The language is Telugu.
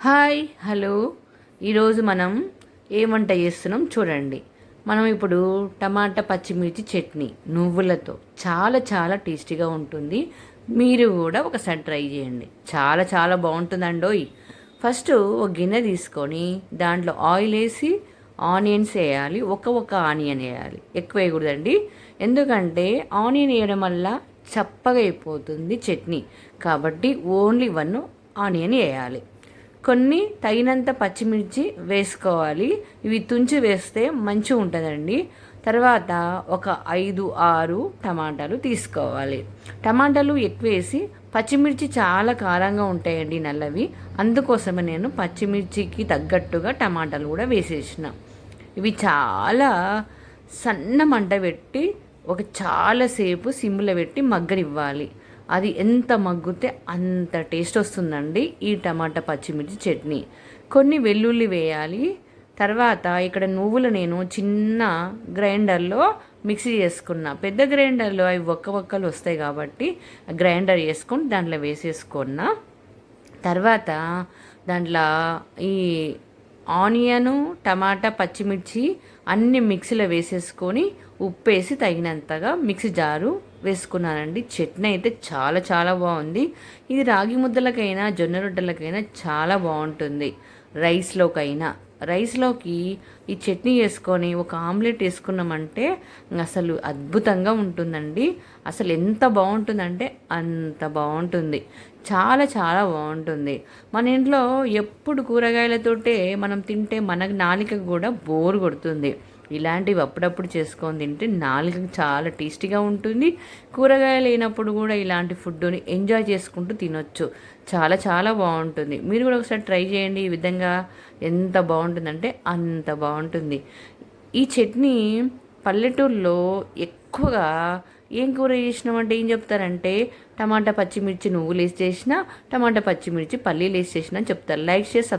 Hi hello. ఈరోజు మనం ఏ వంట చేస్తున్నాం చూడండి. మనం ఇప్పుడు టమాటా పచ్చిమిర్చి చట్నీ నువ్వులతో చాలా చాలా టేస్టీగా ఉంటుంది. మీరు కూడా ఒకసారి ట్రై చేయండి. చాలా చాలా బాగుంటుందండోయ్. ఫస్ట్ ఒక గిన్నె తీసుకొని దాంట్లో ఆయిల్ వేసి ఆనియన్స్ వేయాలి. ఒక ఒక ఆనియన్ వేయాలి. ఎక్కువ వేయకూడదండి. ఎందుకంటే ఆనియన్ వేయడం వల్ల చప్పగా అయిపోతుంది చట్నీ. కాబట్టి ఓన్లీ వన్ ఆనియన్ వేయాలి. కొన్ని తగినంత పచ్చిమిర్చి వేసుకోవాలి. ఇవి తుంచి వేస్తే మంచిగా ఉంటుందండి. తర్వాత ఒక ఐదు ఆరు టమాటాలు తీసుకోవాలి. టమాటాలు ఎక్కువ వేసి పచ్చిమిర్చి చాలా కారంగా ఉంటాయండి నల్లవి. అందుకోసమే నేను పచ్చిమిర్చికి తగ్గట్టుగా టమాటాలు కూడా వేసేసిన. ఇవి చాలా సన్న మంట పెట్టి ఒక చాలాసేపు సిమ్లో పెట్టి మగ్గనివ్వాలి. అది ఎంత మగ్గితే అంత టేస్ట్ వస్తుందండి ఈ టమాటా పచ్చిమిర్చి చట్నీ. కొన్ని వెల్లుల్లి వేయాలి. తర్వాత ఇక్కడ నువ్వులు నేను చిన్న గ్రైండర్లో మిక్సీ చేసుకున్నా. పెద్ద గ్రైండర్లో అవి ఒక్క ఒక్కలు వస్తాయి కాబట్టి గ్రైండర్ వేసుకొని దాంట్లో వేసేసుకున్నా. తర్వాత దాంట్లో ఈ ఆనియను టమాటా పచ్చిమిర్చి అన్ని మిక్సీలో వేసేసుకొని ఉప్పు వేసి తగినంతగా మిక్సీ జారు వేసుకున్నానండి. చట్నీ అయితే చాలా చాలా బాగుంది. ఇది రాగి ముద్దలకైనా జొన్న రొట్టెలకైనా చాలా బాగుంటుంది. రైస్లోకైనా. రైస్లోకి ఈ చట్నీ వేసుకొని ఒక ఆమ్లెట్ వేసుకున్నామంటే అసలు అద్భుతంగా ఉంటుందండి. అసలు ఎంత బాగుంటుందంటే అంత బాగుంటుంది. చాలా చాలా బాగుంటుంది. మన ఇంట్లో ఎప్పుడు కూరగాయలతోటే మనం తింటే మనకు నాలిక కూడా బోర్ కొడుతుంది. ఇలాంటివి అప్పుడప్పుడు చేసుకొని తింటే నాలుగు చాలా టేస్టీగా ఉంటుంది. కూరగాయలు లేనప్పుడు కూడా ఇలాంటి ఫుడ్ని ఎంజాయ్ చేసుకుంటూ తినొచ్చు. చాలా చాలా బాగుంటుంది. మీరు కూడా ఒకసారి ట్రై చేయండి. ఈ విధంగా ఎంత బాగుంటుందంటే అంత బాగుంటుంది. ఈ చట్నీ పల్లెటూరులో ఎక్కువగా ఏం కూర చేసినామంటే ఏం చెప్తారంటే టమాటా పచ్చిమిర్చి నువ్వులు వేసి చేసిన టమాటా పచ్చిమిర్చి పల్లీలు వేసి చేసిన చెప్తారు. లైక్ చేసి